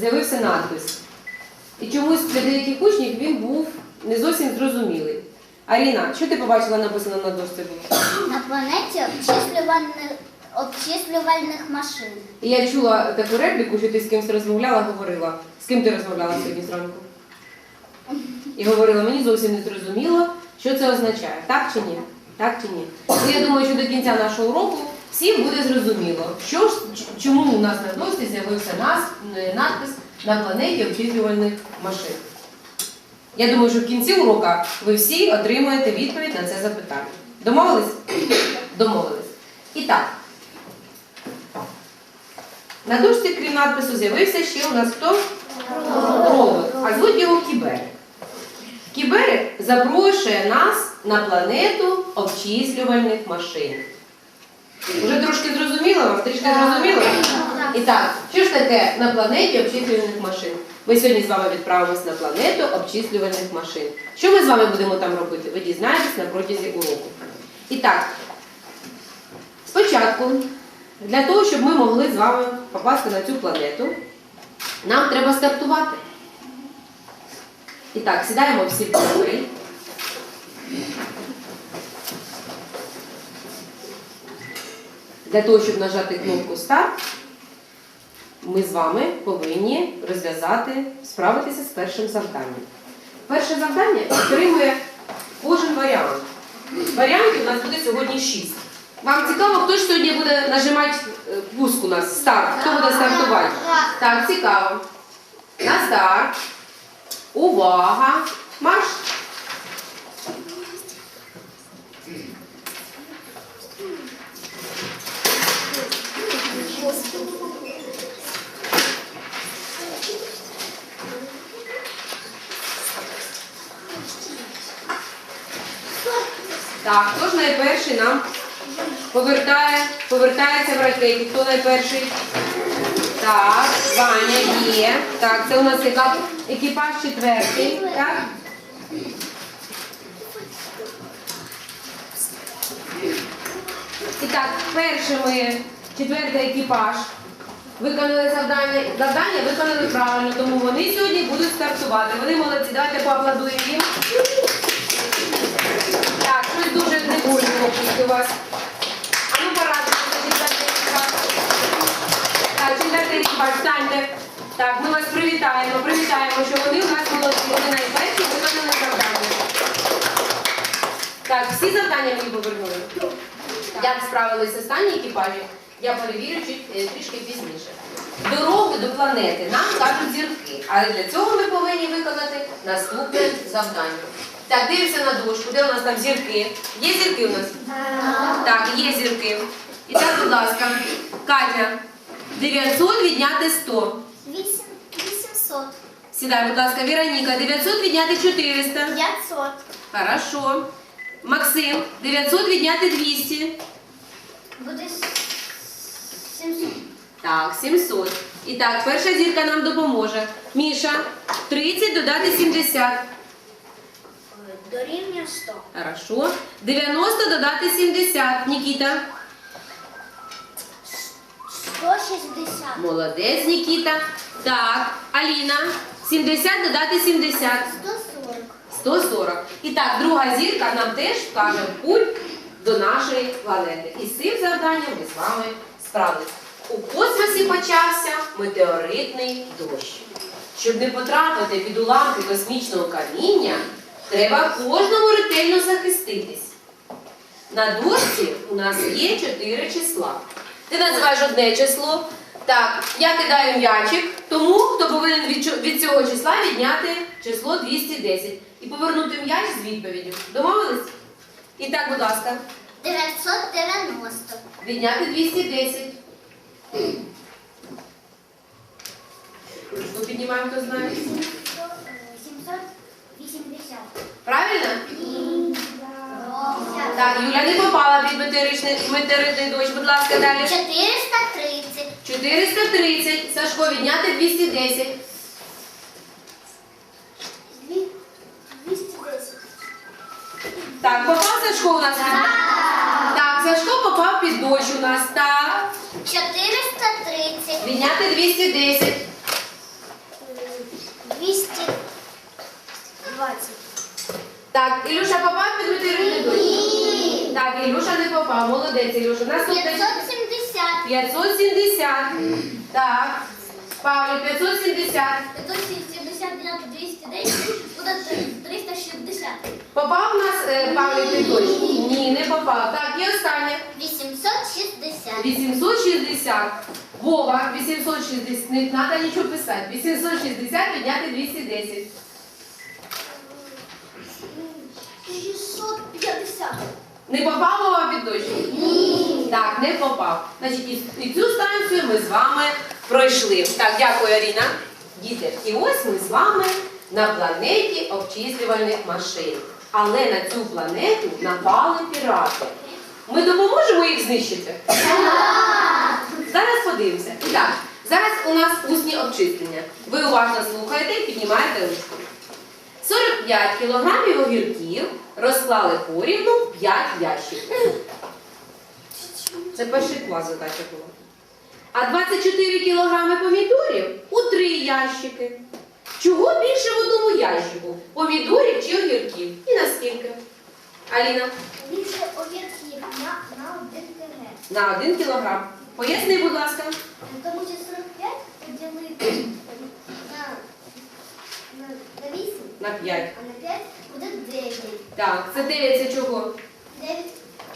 з'явився надпис. І чомусь для деяких учнів він був не зовсім зрозумілий. Аріна, що ти побачила написано на дошці? було? На планеті обчислювальних, обчислювальних машин. І я чула таку репліку, що ти з кимось розмовляла, говорила. З ким ти розмовляла сьогодні зранку? І говорила, мені зовсім не зрозуміло, що це означає. Так чи ні? Так чи ні? Ну, я думаю, що до кінця нашого уроку всім буде зрозуміло, що ж, чому у нас на дошці з'явився нас, е, надпис на планеті обчислювальних машин. Я думаю, що в кінці урока ви всі отримаєте відповідь на це запитання. Домовились? Домовились. І так, на дошці, крім надпису, з'явився ще у нас хто? Робот. А звуть його Кіберик. Кіберик запрошує нас на планету обчислювальних машин. Уже трошки зрозуміло вам? Трішки зрозуміло? І так, що ж таке на планеті обчислювальних машин? Ми сьогодні з вами відправимось на планету обчислювальних машин. Що ми з вами будемо там робити? Ви дізнаєтесь на протязі уроку. І так, спочатку, для того, щоб ми могли з вами попасти на цю планету, нам треба стартувати. І так, сідаємо всі в Для того, щоб нажати кнопку Старт, ми з вами повинні розв'язати, справитися з першим завданням. Перше завдання отримує кожен варіант. Варіантів у нас буде сьогодні шість. Вам цікаво, хто ж сьогодні буде нажимати е, пуск у нас, старт? Хто буде стартувати? Так, цікаво. На старт. Увага! Марш! Так, хто ж найперший нам повертає, повертається в ракеті? Хто найперший? Так, Ваня є. Так, це у нас екіпаж четвертий. Так? І так, першими четвертий екіпаж виконали завдання. Завдання виконали правильно, тому вони сьогодні будуть стартувати. Вони молодці, давайте поаплодуємо їм. Опусти у вас. А ну порадуйте, четвертий екіпаж. Так, ми вас привітаємо, привітаємо, що вони у нас молодці, вони найперші виконали завдання. Так, всі завдання мені повернули. Як справилися останні екіпажі, я перевірю е, трішки пізніше. Дорогу до планети нам кажуть зірки, але для цього ми повинні виконати наступне завдання. Так, дивимося на дошку, де у нас там зірки. Є зірки у нас? Так, є зірки. І так, будь ласка, Катя, 900 відняти 100. Вісім, 800, Сідай, будь ласка, Вероніка, 900 відняти 400. 500, Хорошо. Максим, 900 відняти 200. буде 700. Так, 700. І так, перша зірка нам допоможе. Міша, 30 додати 70. Дорівнює 100. Хорошо. 90 додати 70. Нікіта. 160. Молодець, Нікіта. Так, Аліна. 70 додати 70. 140. 140. І так, друга зірка нам теж вкаже путь до нашої планети. І з цим завданням ми з вами справилися. У космосі почався метеоритний дощ. Щоб не потрапити під уламки космічного каміння, треба кожному ретельно захиститись. На дошці у нас є чотири числа. Ти називаєш одне число. Так, я кидаю м'ячик тому, хто повинен від, цього числа відняти число 210 і повернути м'яч з відповіддю. Домовились? І так, будь ласка, 990. відняти 210. Ручку піднімаємо, хто знає. 780. Правильно? Так, Юля не попала під метеоричний, метеоритний дощ. Будь ласка, далі. 430. 430. Сашко, відняти 210. 210. Так, попав Сашко у нас. Так, Так, Сашко попав під дощ у нас. Так. 430. Відняти 210. 220. Так, Ілюша попав під метеоритний дощ. Ні. Так, Ілюша не попав. Молодець, Ілюша. Наступне. 570. 570. Так. Павлі, 570. 570 мінус 210 буде 360. Попав у нас е, Павлік під дощ? Ні, не попав. Так, і останнє. 860. 860. Вова, 860. Не треба нічого писати. 860 підняти 210. 650. Не попав Вова під дощ? Ні. Так, не попав. Значить, і, і цю станцію ми з вами пройшли. Так, дякую, Аріна. Діти, і ось ми з вами на планеті обчислювальних машин. Але на цю планету напали пірати. Ми допоможемо їх знищити? Зараз подивимося. І так, зараз у нас усні обчислення. Ви уважно слухаєте і піднімаєте ручку. 45 кілограмів огірків розклали порівну 5 ящиків. Це перший клас задача була. А 24 кілограми помідорів у три ящики. Чого більше в одному ящику? Помідорів чи огірків? І наскільки? Аліна, Більше огірків на, на один кг. на один кілограм. Поясни, будь ласка. Тому що 45 поділити на, на, на 8, На 5. а на 5 буде 9. Так, це 9 це чого? 9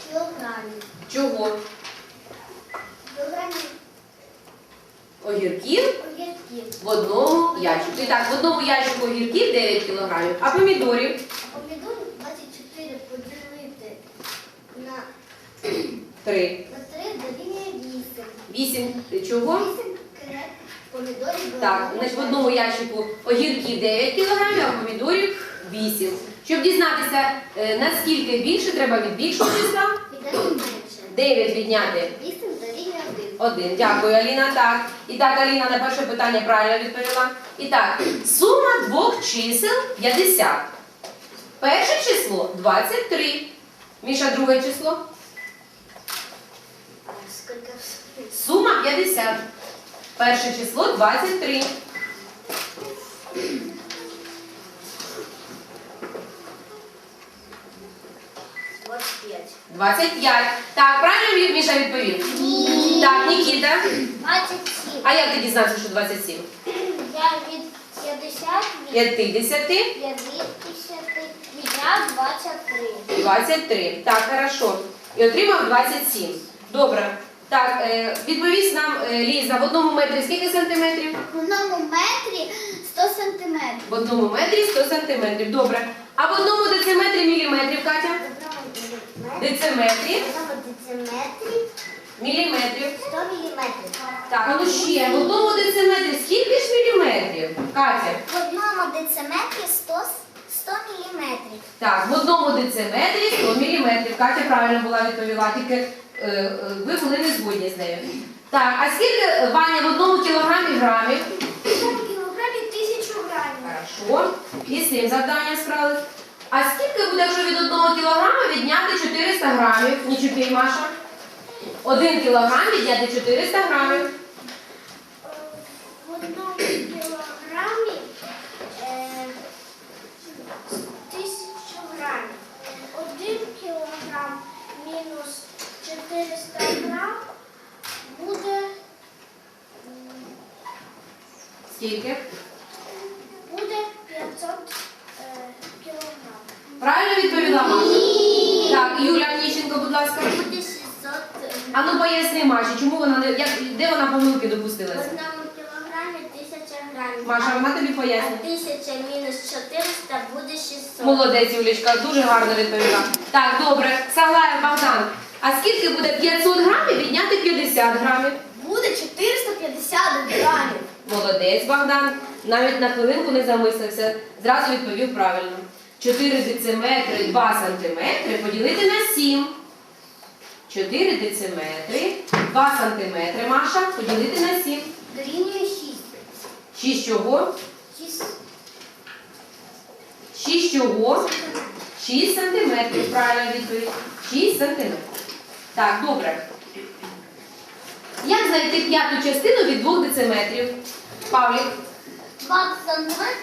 кілограмів. Чого? Кілограмів Огірків огірків. в одному ящику. І так, в одному ящику огірків 9 кілограмів, а помідорів А Помідор 24 поділити на, 3. на 3 дорівнює 8. 8 чого? 8 кг помідорів. Так, значить в одному ящику огірків 9 кілограмів, а помідорів 8. Щоб дізнатися, е, наскільки більше, треба від більшого числа 9 відняти 8 1. 1. Дякую, Аліна. Так. І так, Аліна на перше питання правильно відповіла. І так, сума двох чисел 50. Перше число 23. Міша, друге число. Сума 50. Перше число 23. 25. 25. Так, правильно Мі- Міша відповів? Ні. Так, Нікіта. 27. А як ти дізнався, що 27? Я від 50 від 50, 50 відняв 23. 23. Так, хорошо. І отримав 27. Добре. Так, е, відповість нам е, Ліза, в одному метрі скільки сантиметрів? В одному метрі 100 сантиметрів. В одному метрі 100 сантиметрів. Добре. А в одному дециметрі міліметрів, Катя? В одному Дециметрі, дециметрі міліметрів. 100 міліметрів. Так, ну ще, в одному дециметрі скільки ж міліметрів? Катя? В одному дециметрі 100, 100 міліметрів. Так, в одному дециметрі 100 міліметрів. Катя правильно була відповіла, тільки ви були не згодні з нею. Так, а скільки е, Ваня в одному кілограмі грамів? В кілограмі 1000 грамів. Хорошо. І з цим завданням справились. А скільки буде, якщо від одного кілограма відняти 400 грамів? Нічого, Маша. Один кілограм відняти 400 грамів. В одному кілограмі е, тисячу грамів. Один кілограм мінус 400 грам буде, Скільки? буде 500 е, кілограм. Правильно відповіла Маша? Так, Юля Аніщенко, будь ласка. Буде 600 А ну поясни Маші, чому вона не як, де вона помилки В допустилася? одному кілограмі 1000 грамів. Маша, вона тобі А пояснить. 1000 мінус 400 буде 600. Молодець, Юлічка, дуже гарно відповіла. Так, добре. Саглаєв Богдан. А скільки буде 500 грамів відняти 50 грамів? Буде 450 грамів. Молодець, Богдан. Навіть на хвилинку не замислився. Зразу відповів правильно. 4 дециметри 2 сантиметри поділити на 7. 4 дециметри 2 сантиметри, Маша, поділити на 7. Дорівнює 6. 6 чого? 6 6 чого? 6 сантиметрів. Правильна відповідь. 6 сантиметрів. Так, добре. Як знайти п'яту частину від 2 дециметрів? Павлік. 2 сантиметри,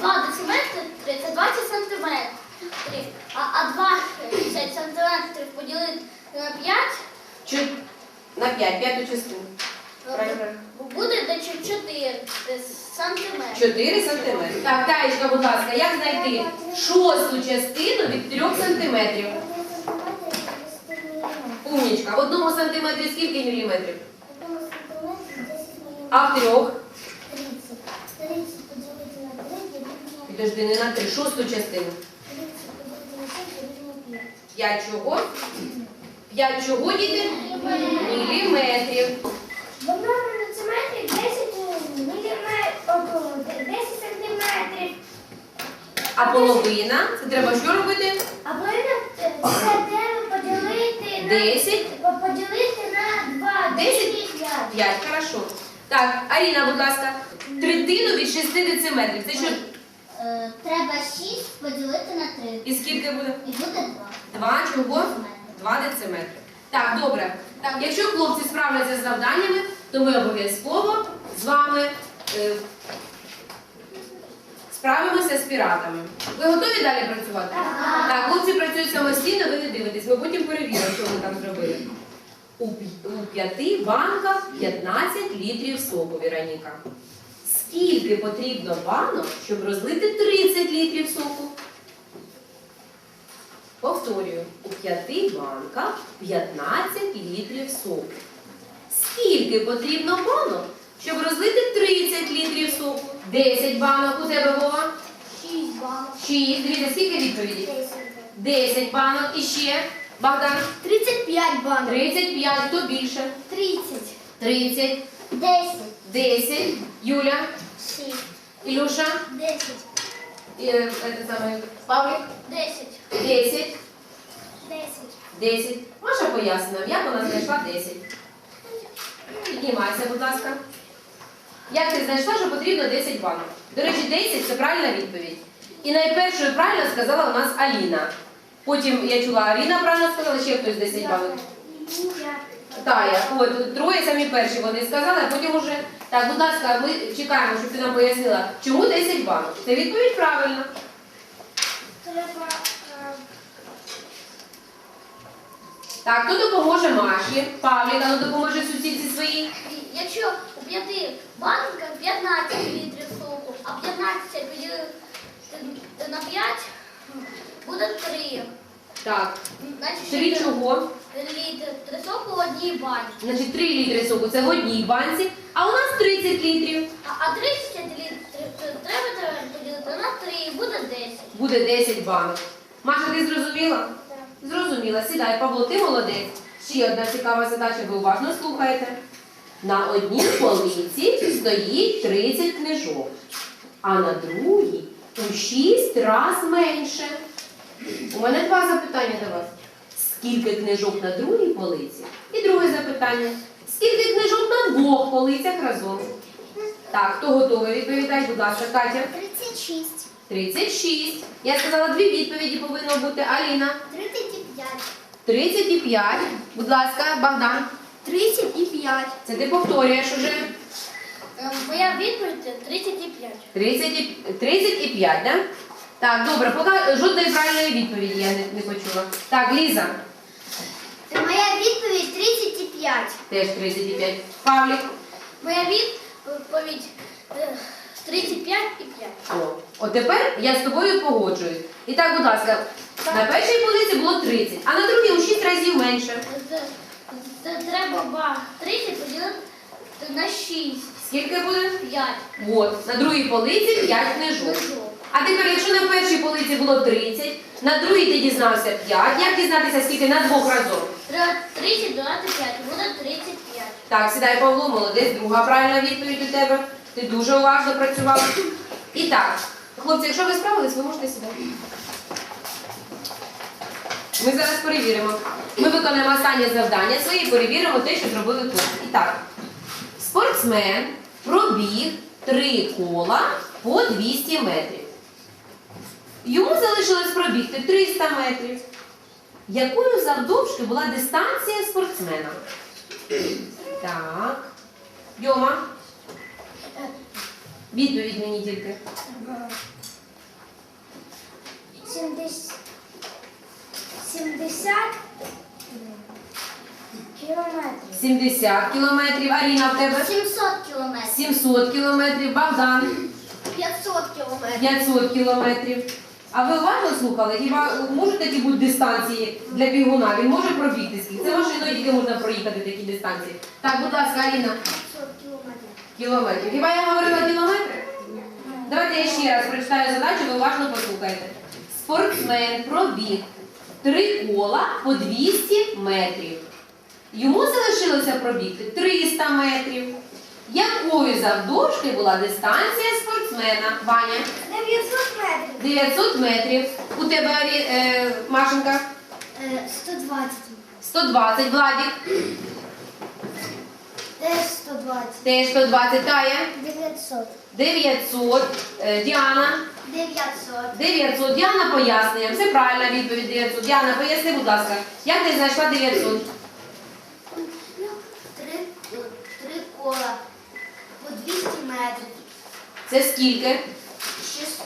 2 дециметри, це 20 сантиметрів. А, а 20 сантиметрів поділити на 5 Чи на 5, п'яту частину. Правильно. буде до 4 сантиметри. 4 сантиметри. Так, Таєчка, будь ласка, як знайти шосту частину від 3 сантиметрів? Умнічка. В одному сантиметрі скільки міліметрів? В одному сантиметрі А в трьох? Підожди, не на три. Шосту частину. П'ять чого? П'ять чого, діти? Міліметрів. В одному дециметрі 10 міліметрів, 10 сантиметрів. А половина? Це треба що робити? А половина це поділити на 10. поділити на 2, 10? 10 5. 5, хорошо. Так, Аріна, будь ласка, третину від 6 дециметрів. Це що? Е, Треба 6 поділити на 3. І скільки буде? І буде 2. 2 чого? 2 дециметри. Так, добре. Так, якщо хлопці справляться з завданнями, то ми обов'язково з вами е, справимося з піратами. Ви готові далі працювати? Так, хлопці працюють самостійно, ви не дивитесь. Ми потім перевіримо, що ви там зробили. У, пі- у п'яти банках 15 літрів соку, Віроніка. Скільки потрібно банок, щоб розлити 30 літрів соку? Повторюю, у п'яти банках 15 літрів соку. Скільки потрібно банок, щоб розлити 30 літрів соку? 10 банок у тебе Вова? 6 балів. 6. Дивіться, скільки відповідей? 10 банок і ще. Богдан? 35 банок. 35. Хто більше? 30. 30. 10. 10. Юля? 6. Ілюша? 10. І, е, це саме, Павлік? 10. 10. 10. 10. Маша пояснила, як вона знайшла 10. Піднімайся, будь ласка. Як ти знайшла, що потрібно 10 банок? До речі, 10 це правильна відповідь. І найпершою правильно сказала у нас Аліна. Потім я чула, Аріна правильно сказала, ще хтось 10 банок. Тая, от троє самі перші вони сказали, а потім уже. Так, будь ласка, ми чекаємо, щоб ти нам пояснила, чому 10 банок. Це відповідь правильна. Треба Так, хто допоможе Маші? Павліка, ну допоможе сусідці своїй. Якщо у 5 банках 15 літрів соку, а 15 поділити на 5 буде 3. Так, Значить, три чого? літр три соку в одній банці. Значить, 3 літри соку це в одній банці, а у нас 30 літрів. А, а 30 літрів треба поділити на 3 і буде 10. Буде 10 банок. Маша, ти зрозуміла? Зрозуміла. Сідай, Павло, ти молодець. Ще одна цікава задача, ви уважно слухаєте. На одній полиці стоїть 30 книжок, а на другій у 6 раз менше. У мене два запитання до вас. Скільки книжок на другій полиці? І друге запитання. Скільки книжок на двох полицях разом? Так, хто готовий відповідати, будь ласка, Катя. 36. 36. Я сказала, дві відповіді повинно бути. Аліна. 35. 35. Будь ласка, Богдан. 35. Це ти повторюєш уже. Ем, Моя відповідь 35. 30 і, 30 і 5, да? Так, добре, поки жодної правильної відповіді я не, не почула. Так, Ліза. Моя відповідь 35. Теж 35. Павлік. Моя відповідь е, 35 і 5. О, от тепер я з тобою погоджуюсь. І так, будь ласка, на першій полиці було 30, а на другій у 6 разів менше. Це- це Треба ба 30 поділити на 6. Скільки буде? 5. От, на другій полиці 5 книжок. А тепер, якщо на першій полиці було 30, на другій ти дізнався 5, як дізнатися, скільки на двох разом? Треба 30 додати 5, буде 35. Так, сідай, Павло, молодець, друга правильна відповідь у тебе. Ти дуже уважно працював. І так, хлопці, якщо ви справились, ви можете сідати. Ми зараз перевіримо. Ми виконаємо останнє завдання своє і перевіримо те, що зробили хлопці. І так, спортсмен пробіг три кола по 200 метрів. Йому залишилось пробігти 300 метрів. Якою завдовжки була дистанція спортсмена? Так. Йома. Відповідь мені тільки. 70 70 кілометрів. 70 кілометрів. Аріна в тебе? 700 кілометрів. 700 кілометрів. Богдан 500 кілометрів. 500 кілометрів. А ви уважно слухали? Хіба можуть такі бути дистанції для бігуна? Він може пробігти скільки? Це машиною тільки можна проїхати такі дистанції. Так, будь ласка, Аріна. 500 кілометрів. Кілометрів. Хіба я говорила кілометри? Давайте я ще раз прочитаю задачу, ви уважно послухайте. Спортсмен пробіг три кола по 200 метрів. Йому залишилося пробігти 300 метрів. Якою завдовжки була дистанція спортсмена? Ваня? 900 метрів. 900 метрів. У тебе е, Машенька? Е, 120. 120. Владік? Теж 120. Теж 120. Тая? 900. 900. Е, Діана? 900. 900. Діана пояснює. Це правильна відповідь 900. Діана, поясни, будь ласка, як ти знайшла 900? Три, три кола по 200 метрів. Це скільки? Шіс-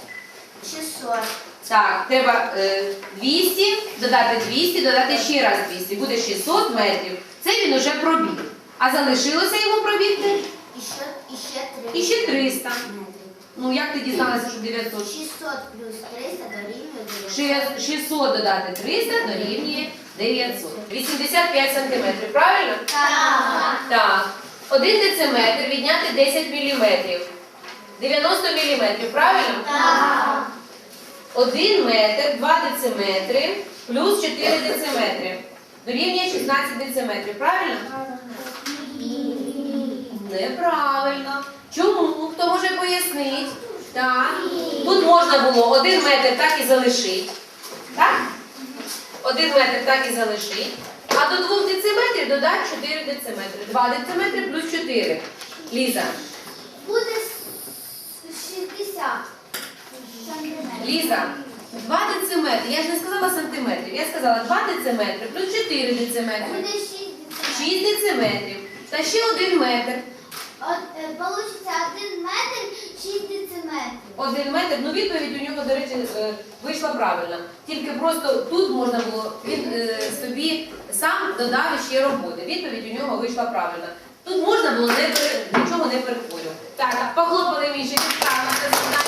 600. Так, треба е, 200, додати 200, додати ще раз 200. Буде 600 метрів. Це він уже пробіг. А залишилося йому пробігти І ще, і ще три. і ще 300. Ну як ти дізналася, що 900? 600 плюс 300 дорівнює 900. Ще 600 додати 300 дорівнює 900. 85 сантиметрів, правильно? Так. Так. Один дециметр відняти 10 міліметрів. 90 міліметрів, правильно? Так. 1 метр, 2 дециметри плюс 4 дециметри. Дорівнює 16 дециметрів, правильно? Неправильно. Чому? Хто може пояснити? Так. Тут можна було 1 метр так і залишити. Так? 1 метр так і залишити. А до 2 дециметрів додати 4 дециметри. 2 дециметри плюс 4. Ліза. Буде 60 сантиметрів. Ліза, 2 дециметри. Я ж не сказала сантиметрів. Я сказала 2 дециметри плюс 4 дециметри. Буде 6 6 дециметрів. Та ще 1 метр. От, е, Получиться 1 метр 6 дециметрів. 1 метр. Ну відповідь у нього, до речі, е, вийшла правильна. Тільки просто тут можна було, він е, собі сам додав ще роботи. Відповідь у нього вийшла правильна. Тут можна було не пере- нічого не перехворювати. Так, похлопали це завдання.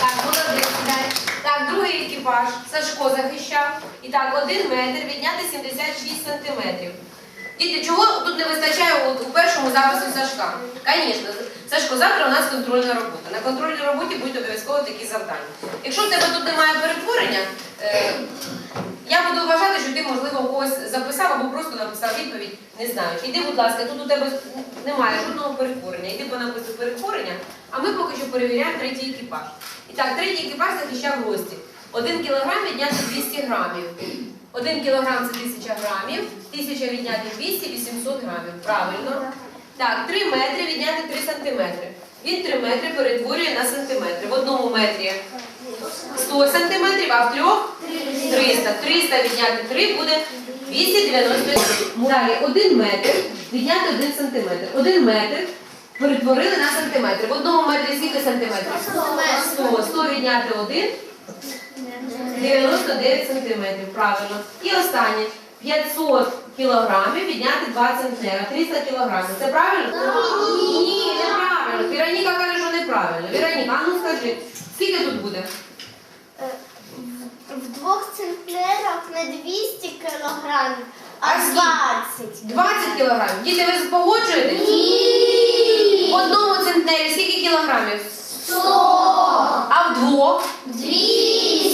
Так, молодець, сідай. Так, другий екіпаж. Сашко захищав. І так, один метр відняти 76 сантиметрів. Діти, чого тут не вистачає у першому запису Сашка? Звісно, Сашко, завтра у нас контрольна робота. На контрольній роботі будуть обов'язково такі завдання. Якщо в тебе тут немає перетворення, е, я буду вважати, що ти, можливо, когось записав або просто написав відповідь, не знаю. Іди, будь ласка, тут у тебе немає жодного перетворення. Іди понаписуй перетворення, а ми поки що перевіряємо третій екіпаж. І так, третій екіпаж захищав гості. Один кілограм відняти 200 грамів. Один кілограм це 1000 грамів, 1000 відняти 200, 800 грамів. Правильно. Так, 3 метри відняти 3 сантиметри. Він 3 метри перетворює на сантиметри. В одному метрі 100 сантиметрів, а в трьох 300. 300 відняти 3 буде 290. Далі 1 метр відняти 1 сантиметр. 1 метр перетворили на сантиметри. В одному метрі скільки сантиметрів? 100. 100 відняти 1 99 сантиметрів, правильно. І останнє. 500 кілограмів відняти 2 центнера. 300 кілограмів. Це правильно? Ні, неправильно. Віроніка каже, що неправильно. Віроніка, а ну скажи, скільки тут буде? В двох центнерах на 200 кілограмів, А а скільки? 20. 20 кілограмів. Діти, ви погоджуєтесь? В одному центнері скільки кілограмів? 100, А в двох?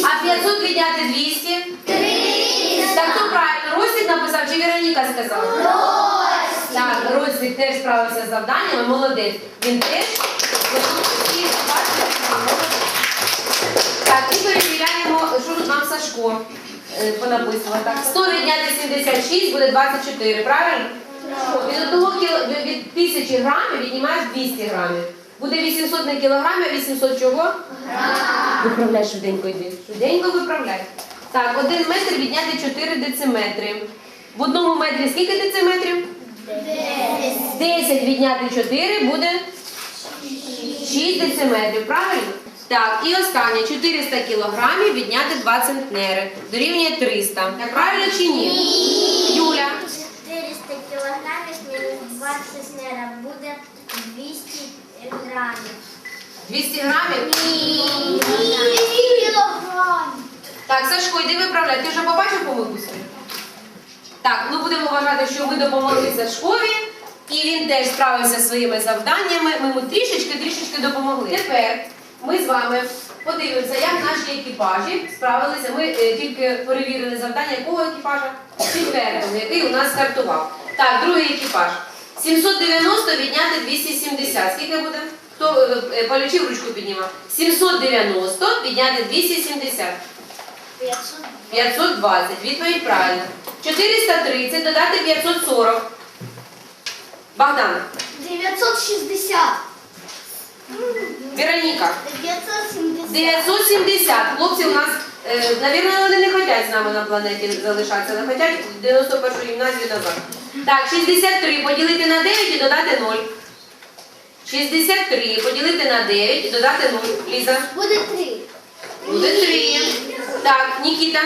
А 500 відняти 200? 300, Так хто правильно? Ростик написав чи Віроніка сказала? Так, Ростик теж справився з завданнями, молодець. Він теж Так, і перевіряємо, що тут нам Сашко е, понаписував. Так, 100 відняти 76 буде 24, правильно? Від одного кіло від- від 1000 грамів віднімаєш 200 грамів. Буде 800 не кілограмів, а 800 чого? Виправляй швиденько йди. Швиденько виправляй. Так, один метр відняти 4 дециметри. В одному метрі скільки дециметрів? 10 відняти 4 буде 6 дециметрів, правильно? Так, і останнє 400 кілограмів відняти 2 центнери. Дорівнює 300. Так правильно чи ні? Юля. 400 кілограмів мінус 20 нера буде 200 грамів. 200 грамів? кілограмів. Так, Сашко, йди виправляй. Ти вже побачив помилку свою? Так, ну будемо вважати, що ми допомогли Сашкові, і він теж справився своїми завданнями. Ми йому трішечки-трішечки допомогли. Тепер ми з вами подивимося, як наші екіпажі справилися. Ми е, тільки перевірили завдання якого екіпажа? Четвертого, який у нас стартував. Так, другий екіпаж. 790 відняти 270. Скільки буде? Хто е, е, полічив ручку піднімав? 790 відняти 270. 520. Відповідь правильна. 430 додати 540. Богдан. 960. Вероніка. 970. 970. Хлопці у нас, навірно, вони не хочуть з нами на планеті залишатися, не хочуть в 91 гімназію назад. Так, 63 поділити на 9 і додати 0. 63 поділити на 9 і додати 0. Ліза. Буде 3. Буде 3. Так, Нікіта.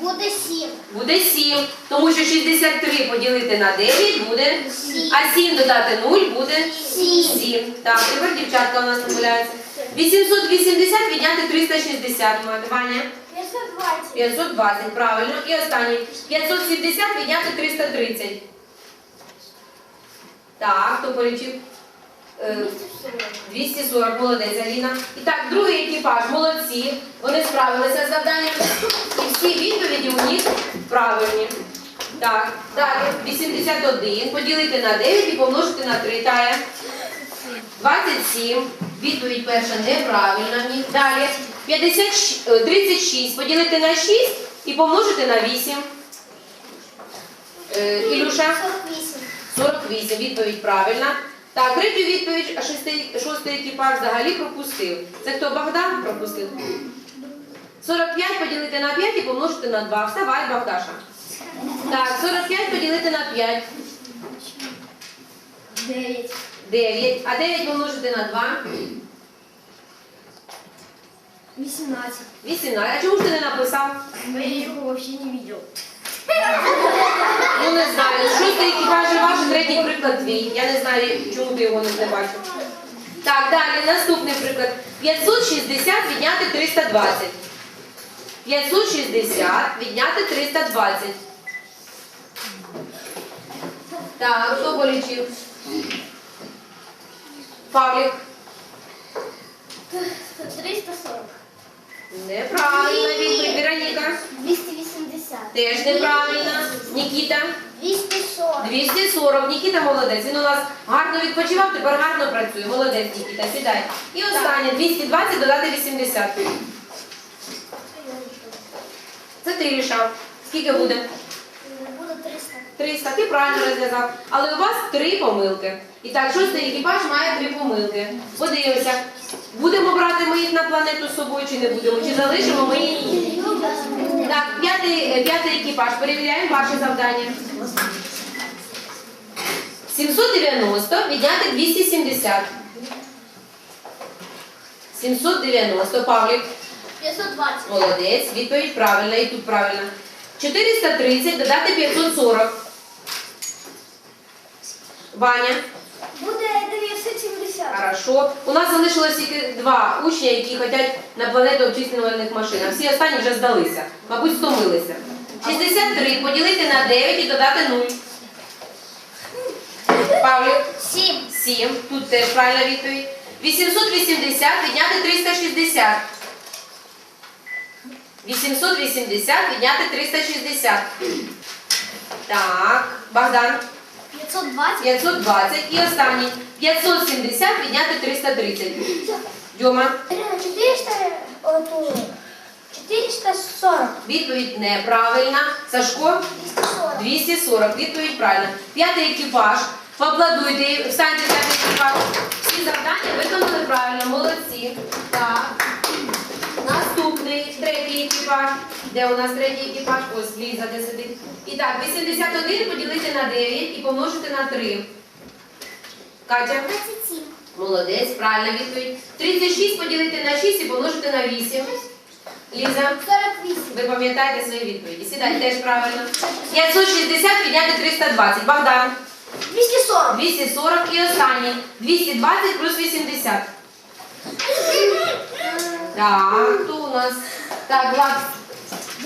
Буде 7. Буде 7, тому що 63 поділити на 9 буде, Сім. а 7 додати 0 буде Сім. 7. Так, тепер дівчатка у нас помиляється. 880 відняти 360, мати Ваня. 520. 520, правильно. І останній. 570 відняти 330. Так, хто полічив? Е, 240, молодець, Аліна. І так, другий екіпаж, молодці. Вони справилися з завданням. І всі відповіді у них правильні. Так, далі 81 поділити на 9 і помножити на 3. Тая. 27. Відповідь перша неправильна. Далі 56, е, 36 поділити на 6 і помножити на 8. Е, Ілюша. 48. 48, відповідь правильна. Так, третю відповідь, а шостий, шостий екіпаж взагалі пропустив. Це хто Богдан пропустив? 45 поділити на 5 і помножити на 2. Вставай, Богдаша. Так, 45 поділити на 5. 9. 9. А 9 помножити на 2. 18. 18. А чому ж ти не написав? Я его вообще не видел. Ну не знаю. Шостий екіпаж ваш, третій приклад твій. Я не знаю, чому ти його не бачив. Так, далі наступний приклад. 560 відняти 320. 560 відняти 320. Так, хто полічив? Павлік. 340. Неправильна відповідь. Вероніка. 280. Теж неправильна. Нікіта. 240. 240. Нікіта молодець. Він у нас гарно відпочивав, тепер гарно працює. Молодець, Нікіта, сідай. І останнє 220 додати 80. Це ти рішав. Скільки буде? Буде 300. 300. Ти правильно розв'язав. Але у вас три помилки. І так, шостий екіпаж має три помилки. Подивимося. Будемо брати ми їх на планету з собою чи не будемо? Чи залишимо ми їх? Так, п'ятий, е, п'ятий екіпаж. Перевіряємо ваше завдання. 790 відняти 270. 790. Павлік. 520. Молодець. Відповідь правильна і тут правильна. 430 додати 540. Ваня. Буде 970. Хорошо. У нас залишилось тільки два учня, які хочуть на планету обчислювальних машин. А всі останні вже здалися. Мабуть, стомилися. 63 поділити на 9 і додати 0. Павлік. 7. 7. Тут теж правильна відповідь. 880 відняти 360. 880 відняти 360. Так, Богдан. 520. 520 і останній. 570 відняти 330. Дьома. 400. Ото. 440. Відповідь неправильна. Сашко 240. 240. Відповідь правильна. П'ятий екіпаж. Поаплодуйте, встаньте п'ятий екіпаж. Всі завдання виконали правильно. Молодці. Так. Наступний третій екіпаж. Де у нас третій екіпаж? Ось Ліза, де сидить. І так, 81 поділити на 9 і помножити на 3. Катя? 27. Молодець, правильна відповідь. 36 поділити на 6 і помножити на 8. Ліза? 48. Ви пам'ятаєте свої відповіді. Сідайте теж правильно. 560 підняти 320. Богдан. 240. 240 і останній. 220 плюс 80. Так, хто у нас? Так, Влад,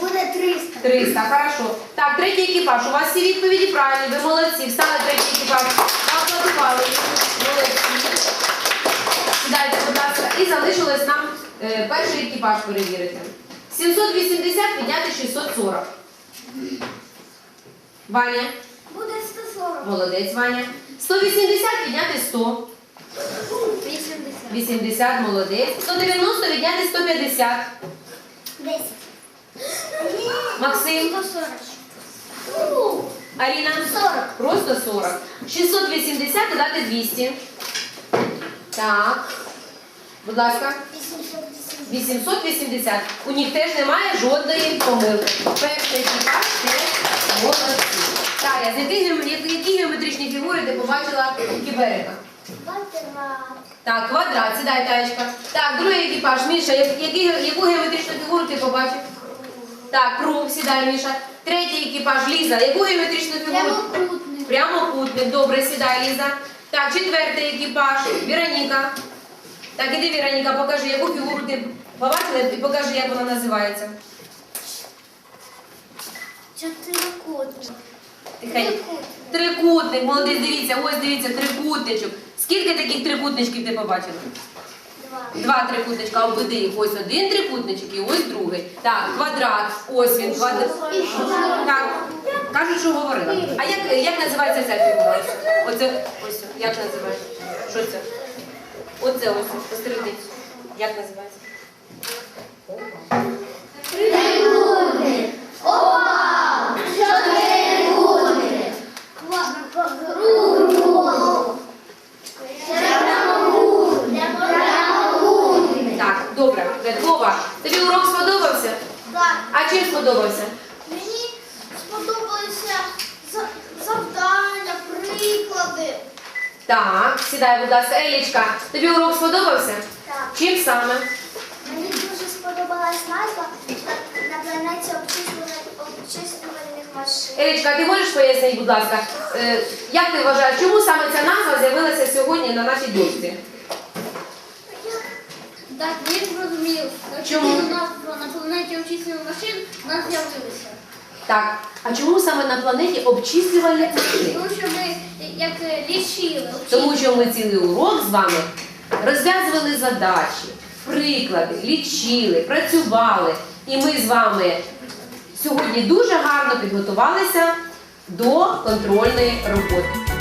Буде 300. 300, хорошо. Так, третій екіпаж. У вас всі відповіді правильні, ви молодці. Встали третій екіпаж. Аплодували. Молодці. Сідайте, будь ласка. І залишилось нам е, перший екіпаж перевірити. 780 підняти 640. Ваня. Буде 140. Молодець, Ваня. 180 підняти 100. 80. 80, молодець. 190 відняти 150. 10. Максим. 140. Аліна. 40. Просто 40. 680 додати 200. Так. Будь ласка. 880. 880. У них теж немає жодної помилки. Перший екіпаж теж молодці. Таня, з які геометричні фігури ти побачила у кібериках? Квадрат. Так, квадрат, сідай, Таєчка. Так, другий екіпаж. Міша, яку геометричну фігуру ти побачив? Так, круг, сідай, Міша. Третій екіпаж, Ліза. Яку геометричну фігуру? Прямокутник. Прямокутник. Добре, сідай, Ліза. Так, четвертий екіпаж. Віроніка. Так, іди, Віроніка, покажи, яку фігуру ти побачила і покажи, як вона називається. Чотирикутник. Трикутник. Трикутник, молодець, дивіться, ось дивіться, трикутничок. Скільки таких трикутничків ти побачила? Два. Трикутничка, їх. Ось один трикутничок і ось другий. Так, квадрат. Ось він, квадрат. Так, кажуть, що говорила. А як, як називається ця фігура? Оце, ось, як називається? Що це? Оце ось, посередині. Як називається? Трикутник. Опа! Чотирикутник. Круг. Прямокутник. Прямокутник. Так, добре. Вова, тобі урок сподобався? Так. А чим сподобався? Мені сподобалися за- завдання, приклади. Так, сідай, будь ласка. Тобі урок сподобався? Так. Чим саме? Мені дуже сподобалась назва на- планеті обчислювальних- машин. Елічка, ти можеш пояснити, будь ласка, е, як ти вважаєш, чому саме ця назва з'явилася сьогодні на нашій дошці? Так, він зрозумів. Чому? У нас на планеті обчислювальних машин у нас з'явилися. Так, а чому саме на планеті обчислювальне машин? Тому що ми як е, лічили, Тому що ми цілий урок з вами розв'язували задачі, приклади, лічили, працювали. І ми з вами сьогодні дуже гарно підготувалися до контрольної роботи.